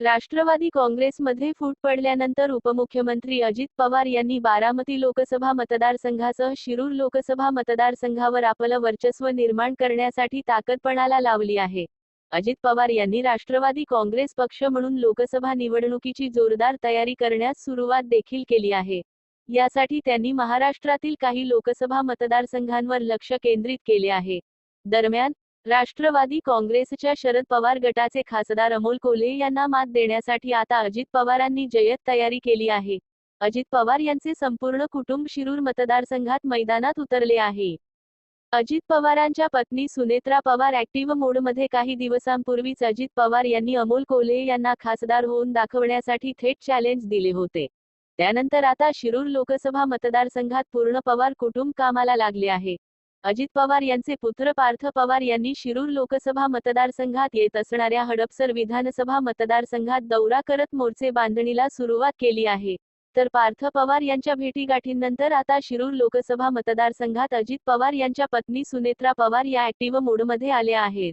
राष्ट्रवादी काँग्रेसमध्ये फूट पडल्यानंतर उपमुख्यमंत्री अजित पवार यांनी बारामती लोकसभा मतदारसंघासह शिरूर लोकसभा मतदारसंघावर आपलं वर्चस्व निर्माण करण्यासाठी ताकदपणाला लावली आहे. अजित पवार यांनी राष्ट्रवादी काँग्रेस पक्ष म्हणून लोकसभा निवडणुकीची जोरदार तयारी करण्यास सुरुवात देखील केली आहे. यासाठी त्यांनी महाराष्ट्रातील काही लोकसभा मतदारसंघांवर लक्ष केंद्रित केले आहे. दरम्यान राष्ट्रवादी काँग्रेसच्या शरद पवार गटाचे खासदार अमोल कोल्हे यांना मात देण्यासाठी आता अजित पवारांनी जय्यत तयारी केली आहे. अजित पवार यांचे संपूर्ण कुटुंब शिरूर मतदारसंघात मैदानात उतरले आहे. अजित पवारांच्या पत्नी सुनेत्रा पवार ऍक्टिव्ह मोडमध्ये काही दिवसांपूर्वीच अजित पवार यांनी अमोल कोल्हे यांना खासदार होऊन दाखवण्यासाठी थेट चॅलेंज दिले होते. त्यानंतर आता शिरूर लोकसभा मतदारसंघात पूर्ण पवार कुटुंब कामाला लागले आहे. अजित पवार यांचे पुत्र पार्थ पवार यांनी शिरूर लोकसभा मतदारसंघात येत असणाऱ्या हडपसर विधानसभा मतदारसंघात दौरा करत मोर्चे बांधणीला सुरुवात केली आहे. तर पार्थ पवार यांच्या भेटीगाठींनंतर आता शिरूर लोकसभा मतदारसंघात अजित पवार यांच्या पत्नी सुनेत्रा पवार या ऍक्टिव्ह मोडमध्ये आल्या आहेत.